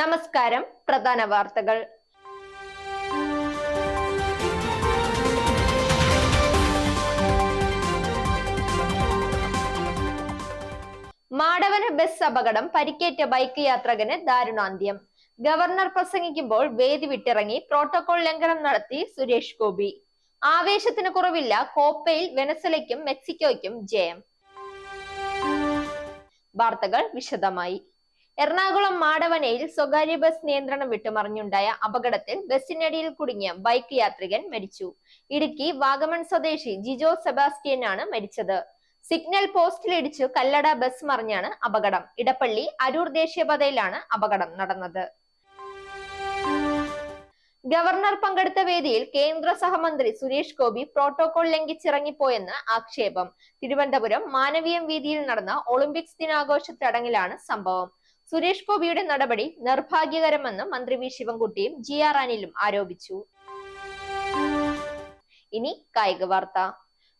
നമസ്കാരം പ്രധാന വാർത്തകൾ. മാടവന ബസ് അപകടം പരിക്കേറ്റ ബൈക്ക് യാത്രകന് ദാരുണാന്ത്യം. ഗവർണർ പ്രസംഗിക്കുമ്പോൾ വേദി വിട്ടിറങ്ങി പ്രോട്ടോകോൾ ലംഘനം നടത്തി സുരേഷ് ഗോപി. ആവേശത്തിന് കുറവില്ല കോപ്പയിൽ വെനസലയ്ക്കും മെക്സിക്കോയ്ക്കും ജയം. വാർത്തകൾ വിശദമായി. എറണാകുളം മാടവനയിൽ സ്വകാര്യ ബസ് നിയന്ത്രണം വിട്ടുമറിഞ്ഞുണ്ടായ അപകടത്തിൽ ബസ്സിനടിയിൽ കുടുങ്ങിയ ബൈക്ക് യാത്രികൻ മരിച്ചു. ഇടുക്കി വാഗമൺ സ്വദേശി ജിജോ സെബാസ്റ്റ്യനാണ് മരിച്ചത്. സിഗ്നൽ പോസ്റ്റിൽ ഇടിച്ചു കല്ലട ബസ് മറിഞ്ഞാണ് അപകടം. ഇടപ്പള്ളി അരൂർ ദേശീയപാതയിലാണ് അപകടം നടന്നത്. ഗവർണർ പങ്കെടുത്ത വേദിയിൽ കേന്ദ്ര സഹമന്ത്രി സുരേഷ് ഗോപി പ്രോട്ടോകോൾ ലംഘിച്ചിറങ്ങിപ്പോയെന്ന് ആക്ഷേപം. തിരുവനന്തപുരം മാനവീയം വീതിയിൽ നടന്ന ഒളിമ്പിക്സ് ദിനാഘോഷ ചടങ്ങിലാണ് സംഭവം. സുരേഷ് ഗോപിയുടെ നടപടി നിർഭാഗ്യകരമെന്ന് മന്ത്രി വി ശിവൻകുട്ടിയും ജി ആർ അനിലും ആരോപിച്ചു. ഇനി കായിക വാർത്ത.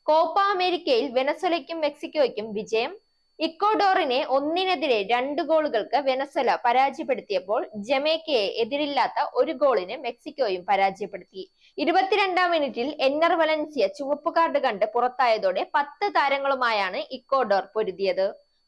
കോപ്പ അമേരിക്കയിൽ വെനസ്വലയ്ക്കും മെക്സിക്കോയ്ക്കും വിജയം. ഇക്കോഡോറിനെ ഒന്നിനെതിരെ രണ്ട് ഗോളുകൾക്ക് വെനസ്വല പരാജയപ്പെടുത്തിയപ്പോൾ ജമേക്കയെ എതിരില്ലാത്ത ഒരു ഗോളിന് മെക്സിക്കോയും പരാജയപ്പെടുത്തി. ഇരുപത്തിരണ്ടാം മിനിറ്റിൽ എന്നർ വലൻസിയ ചുവപ്പ് കാർഡ് കണ്ട് പുറത്തായതോടെ പത്ത് താരങ്ങളുമായാണ് ഇക്കോഡോർ പൊരുതിയത്.